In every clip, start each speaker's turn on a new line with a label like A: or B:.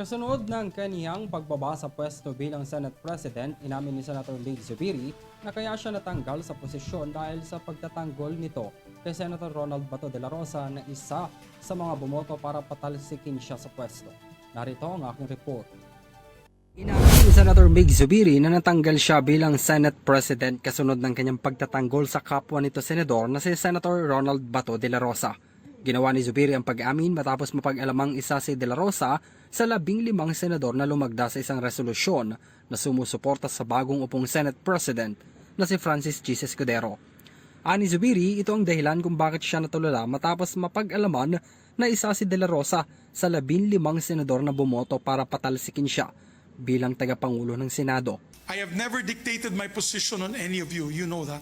A: Kasunod ng kaniyang pagbaba sa pwesto bilang Senate President, inamin ni Senator Leigh Zubiri na kaya siya natanggal sa posisyon dahil sa pagtatanggol nito kay Senator Ronald Bato de la Rosa na isa sa mga bumoto para patalsikin siya sa pwesto. Narito ang aking report. Inamin ni Senator Mig Zubiri na natanggal siya bilang Senate President kasunod ng kanyang pagtatanggol sa kapwa nito senador na si Senator Ronald Bato de la Rosa. Ginawa ni Zubiri ang pag-amin matapos mapag-alamang isa si de la Rosa sa labing limang senador na lumagda sa isang resolusyon na sumusuporta sa bagong upong Senate President na si Francis G. Escudero. Ani Zubiri, ito ang dahilan kung bakit siya natulala matapos mapag-alaman na isa si De La Rosa sa labing limang senador na bumoto para patalsikin siya bilang tagapangulo ng Senado.
B: I have never dictated my position on any of you. You know that.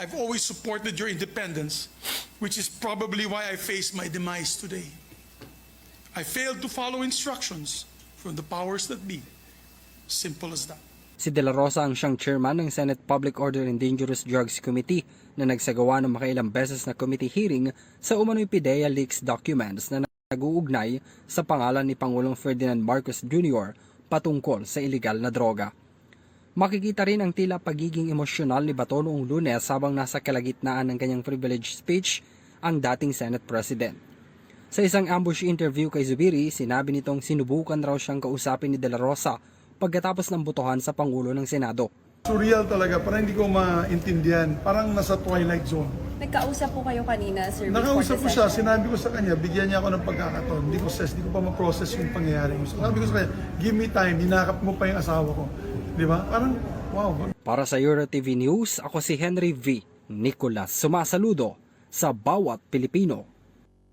B: I've always supported your independence, which is probably why I face my demise today. I failed to follow instructions from the powers that be. Simple as that.
A: Si De La Rosa ang siyang chairman ng Senate Public Order and Dangerous Drugs Committee na nagsagawa ng makailang beses na committee hearing sa umano'y PIDEA leaks documents na nag-uugnay sa pangalan ni Pangulong Ferdinand Marcos Jr. patungkol sa iligal na droga. Makikita rin ang tila pagiging emosyonal ni Bato noong lunes habang nasa kalagitnaan ng kanyang privilege speech ang dating Senate President. Sa isang ambush interview kay Zubiri, sinabi nitong sinubukan raw siyang kausapin ni De La Rosa pagkatapos ng botohan sa Pangulo ng Senado.
C: Surreal talaga, parang hindi ko maintindihan. Parang nasa twilight zone.
D: Nagkausap po kayo kanina, sir.
C: Nakausap ko siya, sinabi ko sa kanya, bigyan niya ako ng pagkakataon. Hindi ko stress, hindi ko pa ma-process yung pangyayari. So, sabi ko sa kanya, give me time, hinakap mo pa yung asawa ko. Di ba? Parang, wow,
A: Para sa Euro TV News, ako si Henry V. Nicolas sumasaludo sa bawat Pilipino.